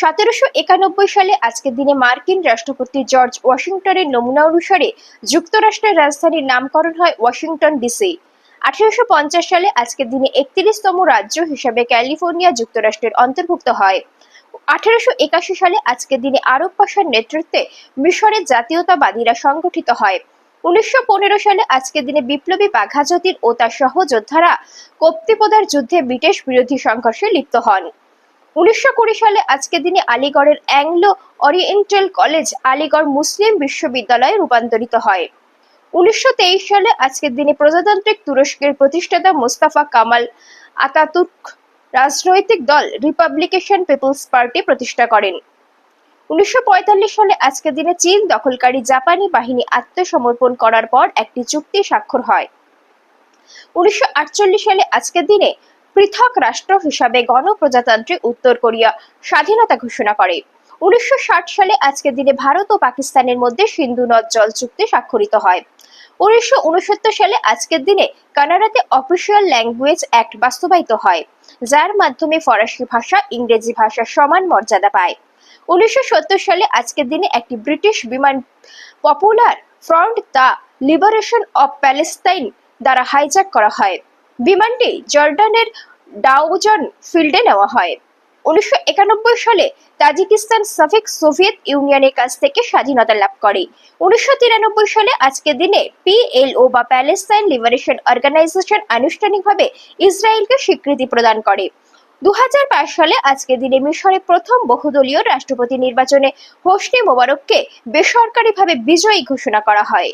সতেরোশো একানব্বই সালে আজকের দিনে মার্কিন রাষ্ট্রপতি জর্জ ওয়াশিংটনের নমুনা অনুসারে যুক্তরাষ্ট্রের রাজধানীর নামকরণ হয় ওয়াশিংটন ডিসি। আঠারোশো পঞ্চাশ সালে আজকের দিনে একত্রিশতম রাজ্য হিসাবে ক্যালিফোর্নিয়া যুক্তরাষ্ট্রের অন্তর্ভুক্ত হয়। আঠারোশো একাশি সালে আজকের দিনে আরব পাশার নেতৃত্বে মিশরের জাতীয়তাবাদীরা সংগঠিত হয়। উনিশশো পনেরো সালে আজকের দিনে বিপ্লবী বাঘা জাতির ও তার সহযোদ্ধারা কপ্তিপদার যুদ্ধে ব্রিটিশ বিরোধী সংঘর্ষে লিপ্ত হন। উনিশশো কুড়ি সালে আজকের দিনে আলিগড়ের অ্যাংলো কলেজ আলিগড় মুসলিম বিশ্ববিদ্যালয়ে রূপান্তরিত হয়। উনিশশো তেইশ সালে আজকের দিনে প্রজাতান্ত্রিক তুরস্কের প্রতিষ্ঠাতা মোস্তাফা কামাল আতাতুর্ক রাজনৈতিক দল রিপাবলিকেশন পিপলস পার্টি প্রতিষ্ঠা করেন। উনিশশো পঁয়তাল্লিশ সালে আজকের দিনে চীন দখলকারী জাপানি বাহিনী আত্মসমর্পণ করার পর একটি চুক্তি স্বাক্ষর হয়। উনিশশো আটচল্লিশ সালে আজকের দিনে পৃথক রাষ্ট্র হিসাবে গণপ্রজাতান্ত্রিক উত্তর কোরিয়া স্বাধীনতা ঘোষণা করে। উনিশশো ষাট সালে আজকের দিনে ভারত ও পাকিস্তানের মধ্যে সিন্ধু নদ জল চুক্তি স্বাক্ষরিত হয়। উনিশশো উনসত্তর সালে আজকের দিনে কানাডাতে অফিসিয়াল ল্যাঙ্গুয়েজ অ্যাক্ট বাস্তবায়িত হয়, যার মাধ্যমে ফরাসি ভাষা ইংরেজি ভাষার সমান মর্যাদা পায়। উনিশশো সত্তর সালে আজকের দিনে একটি ব্রিটিশ বিমান popular front the liberation of Palestine দ্বারা হাইজ্যাক করা হয়। বিমানটি জর্ডানের ডাউজন ফিল্ডে নেওয়া হয়। উনিশশো একানব্বই সালে তাজিকিস্তান সাফিক সোভিয়েত ইউনিয়নের কাছ থেকে স্বাধীনতা লাভ করে। উনিশশো তিরানব্বই সালে আজকের দিনে পিএলও বা প্যালেস্তাইন লিবারেশন অর্গানাইজেশন আনুষ্ঠানিকভাবে ইসরায়েলকে স্বীকৃতি প্রদান করে। দু হাজার পাঁচ সালে আজকের দিনে মিশরে প্রথম বহুদলীয় রাষ্ট্রপতি নির্বাচনে হোসনি মোবারককে বেসরকারিভাবে বিজয়ী ঘোষণা করা হয়।